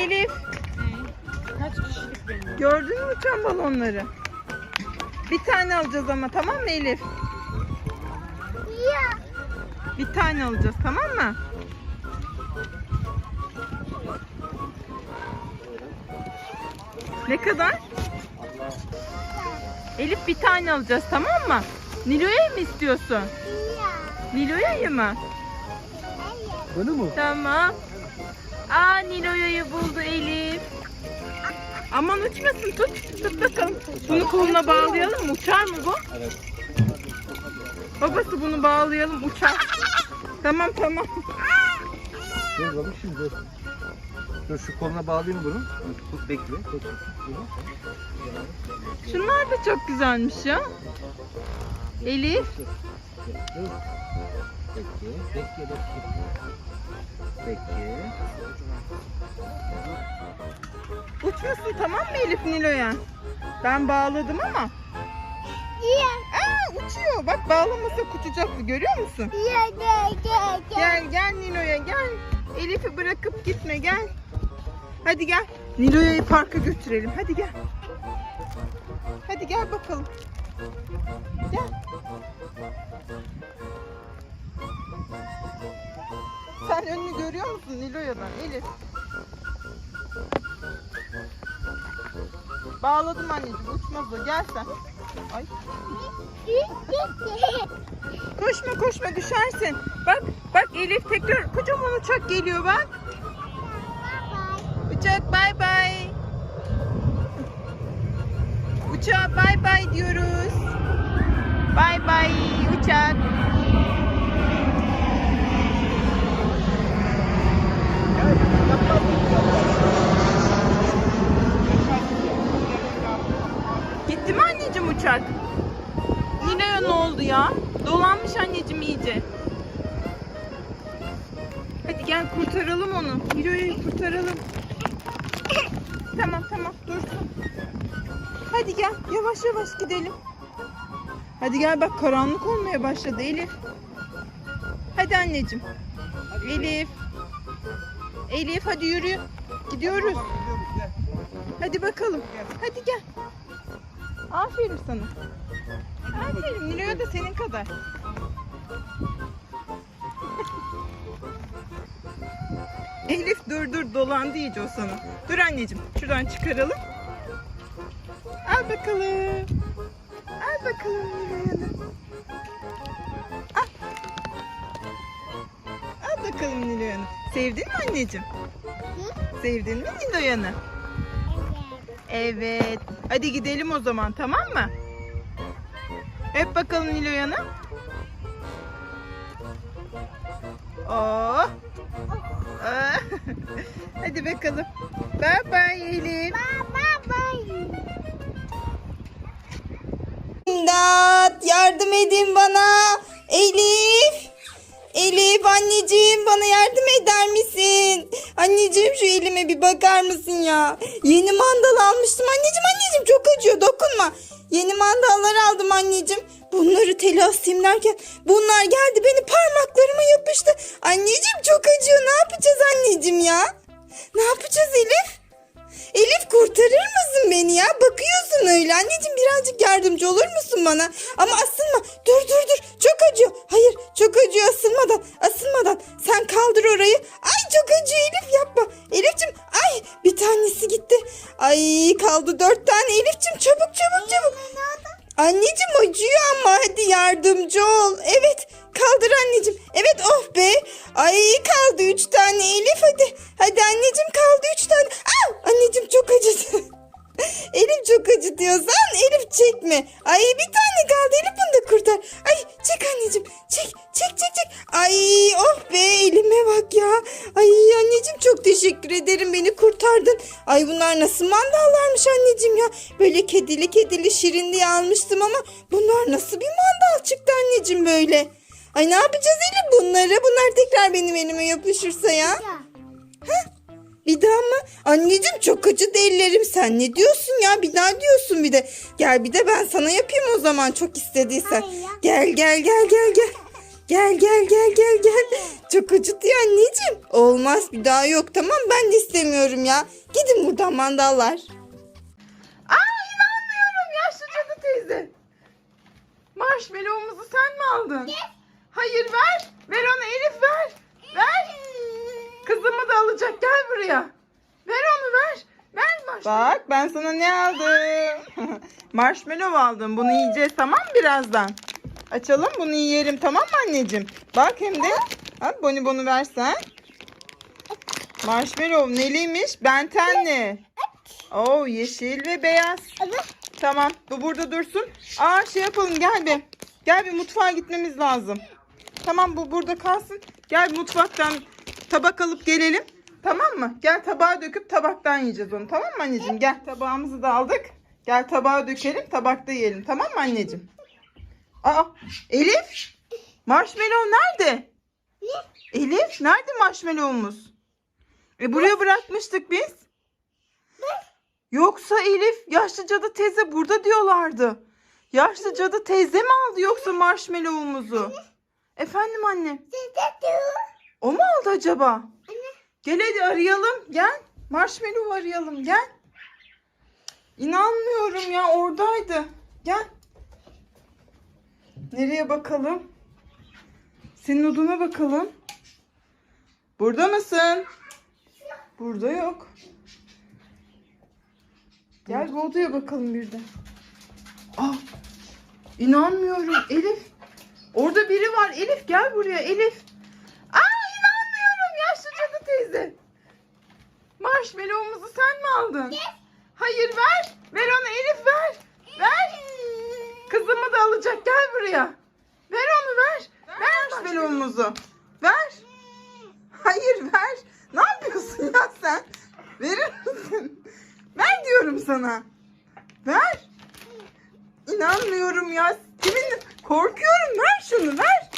Elif. Kaç kişilik benim? Gördün mü uçan balonları? Bir tane alacağız ama tamam mı Elif? Ya. Bir tane alacağız tamam mı? Ne kadar? Elif bir tane alacağız tamam mı? Nilo'ya mı istiyorsun? Ya. Nilo'ya mı? Bunu mu? Tamam. Aa Nilo'yu buldu Elif. Aman uçmasın tut. Tut bakalım. Bunu koluna bağlayalım mı? Uçar mı bu? Evet. Babası bunu bağlayalım uçar. Tamam tamam. Dur babam şimdi dur. Dur şu koluna bağlayayım bunu. Tut bekle. Tut. Şunlar da çok güzelmiş ya. Elif. Dur. Bekle. Bekle. Bekle. Bekle. Uçmasın tamam mı Elif Nilo'ya? Ben bağladım ama. Ya. Aa uçuyor. Bak bağlamasak uçacaktı görüyor musun? Ya. Ya. Ya. Gel gel Nilo'ya gel. Elif'i bırakıp gitme gel. Hadi gel. Nilo'yu parka götürelim. Hadi gel. Hadi gel bakalım. Gel. Sen önünü görüyor musun Nilo'yadan Elif? Bağladım anneciğim uçmaz o gel sen. Ay. Koşma koşma düşersin. Bak bak Elif tekrar kocaman uçak geliyor bak. Uçak bay bay. Uçağa bay bay diyoruz. Bay bay uçak. Gitti mi anneciğim uçak? Nilo'ya ne oldu ya? Dolanmış anneciğim iyice. Hadi gel kurtaralım onu. Nilo'yu kurtaralım. Yavaş yavaş gidelim. Hadi gel bak karanlık olmaya başladı Elif. Hadi anneciğim. Elif. Elif hadi yürü. Gidiyoruz. Hadi bakalım. Hadi gel. Aferin sana. Aferin. Nilo'ya da senin kadar. Elif dur dur dolandı iyice o sana. Dur anneciğim şuradan çıkaralım. Al bakalım. Al bakalım Nilo'ya da. Al. Al bakalım Nilo'yanı. Sevdin mi anneciğim? Sevdin mi Nilo'yanı? Evet. Hadi gidelim o zaman tamam mı? Öp bakalım Nilo'yanı. Oh. Ah. Hadi bakalım. Bye bye Elif. İmdat yardım edin bana. Elif. Elif anneciğim bana yardım eder misin? Anneciğim şu elime bir bakar mısın ya? Yeni mandal almıştım anneciğim anneciğim çok acıyor dokunma. Yeni mandallar aldım anneciğim. Bunları teli asayım derken bunlar geldi beni parmaklarıma yapıştı. Anneciğim çok acıyor ne yapacağız anneciğim ya? Ne yapacağız Elif? Elif kurtarır mısın beni ya? Bakıyorsun öyle. Anneciğim birazcık yardımcı olur musun bana? Ama asılma. Dur dur dur. Çok acıyor. Hayır çok acıyor asılmadan. Asılmadan. Sen kaldır orayı. Ay çok acıyor Elif yapma. Elif'cim ay bir tanesi gitti. Ay kaldı dört tane. Elif'cim çabuk çabuk çabuk. Anneciğim acıyor ama hadi yardımcı ol. Evet kaldır anneciğim. Evet oh be. Ay kaldı üç tane Elif hadi. Hadi anneciğim kaldı üç tane. Au! Anneciğim çok acıdı. Elif çok acıtıyorsan Elif çekme. Ay bir tane kaldı Elif bunu da kurtar. Ay çek anneciğim çek çek çek çek. Ay oh be elime bak ya. Ay anneciğim çok teşekkür ederim beni kurtardın. Ay bunlar nasıl mandallarmış anneciğim ya. Böyle kedili kedili şirin diye almıştım ama bunlar nasıl bir mandal çıktı anneciğim böyle. Ay ne yapacağız Elif bunları? Bunlar tekrar benim elime yapışırsa ya. Bir daha mı? Anneciğim çok acıdı ellerim. Sen ne diyorsun ya? Bir daha diyorsun bir de. Gel bir de ben sana yapayım o zaman çok istediysen. Hayır ya. Gel gel gel gel gel. Gel gel gel gel gel. Çok acıtıyor anneciğim. Olmaz bir daha yok tamam ben de istemiyorum ya. Gidin buradan mandallar. Aa inanmıyorum yaşlı cadı teyze. Marshmallow'umuzu sen mi aldın? Hayır ver. Ver onu Elif ver. Ver. Kızımı da alacak gel buraya. Ver onu ver. Ver marshmallow. Bak ben sana ne aldım? marshmallow aldım. Bunu yiyeceğiz tamam birazdan? Açalım bunu yiyelim tamam mı anneciğim? Bak hem de ha, bonibonu versen. Marshmallow neliymiş? Bentenli. Oo yeşil ve beyaz. Tamam bu burada dursun. Aa şey yapalım gel bir. Gel bir mutfağa gitmemiz lazım. Tamam bu burada kalsın. Gel mutfaktan tabak alıp gelelim. Tamam mı? Gel tabağa döküp tabaktan yiyeceğiz onu. Tamam mı anneciğim? Gel tabağımızı da aldık. Gel tabağa dökelim tabakta yiyelim. Tamam mı anneciğim? Aa Elif. Marshmallow nerede? Elif nerede marshmallow'umuz? E buraya bırakmıştık biz. Yoksa Elif yaşlı cadı teyze burada diyorlardı. Yaşlı cadı teyze mi aldı yoksa marshmallow'umuzu? Efendim anne. O mu aldı acaba? Gel hadi arayalım. Gel. Marshmallow arayalım. Gel. İnanmıyorum ya oradaydı. Gel. Nereye bakalım? Senin oduna bakalım. Burada mısın? Burada yok. Gel bu odaya bakalım bir de. Ah! İnanmıyorum Elif. Orada biri var. Elif gel buraya Elif. Aa inanmıyorum yaşlı cadı teyze. Marshmallow'umuzu sen mi aldın? Hayır ver. Ver onu Elif ver. Ver. Kızımı da alacak gel buraya. Ver onu ver. Ver marshmallow'umuzu. Ver. Hayır ver. Ne yapıyorsun ya sen? Verir misin? Ver diyorum sana. Ver. İnanmıyorum ya. Kimin? Korkuyorum. Ver şunu ver.